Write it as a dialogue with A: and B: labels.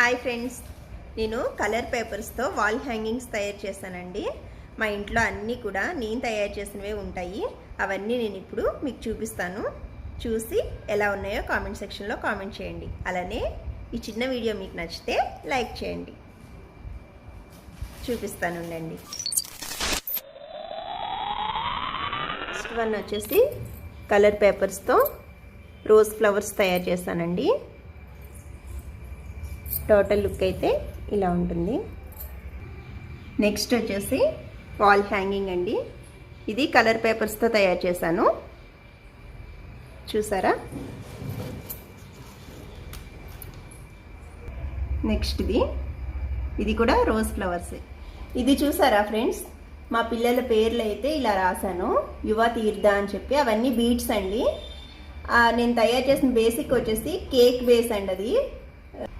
A: Hi friends. నేను colour పేపర్స్తో wall hangings తయారు చేశానండి. మా ఇంట్లో అన్నీ కూడా నేను తయారు చేసినవే ఉంటాయి. అవన్నీ నేను ఇప్పుడు మీకు చూపిస్తాను. చూసి ఎలా ఉన్నాయో కామెంట్ సెక్షన్లో కామెంట్ చేయండి. అలానే ఈ చిన్న వీడియో మీకు నచ్చితే లైక్ చేయండి. చూపిస్తాను ఉండండి. ఫస్ట్ వన్ వచ్చేసి కలర్ పేపర్స్తో రోజ్ ఫ్లవర్స్ తయారు చేశానండి. టోటల్ లుక్ అయితే ఇలా ఉంటుంది. నెక్స్ట్ వచ్చేసి వాల్ హ్యాంగింగ్ అండి. ఇది కలర్ పేపర్స్తో తయారు చేశాను. చూసారా? నెక్స్ట్ ఇది. ఇది కూడా రోజ్ ఫ్లవర్స్ ఇది చూసారా ఫ్రెండ్స్ మా పిల్లల పేర్లు అయితే ఇలా రాశాను. యువ తీర్థ అని చెప్పి అవన్నీ బీట్స్ అండి. నేను తయారు చేసిన బేసిక్ వచ్చేసి కేక్ బేస్ అండి అది.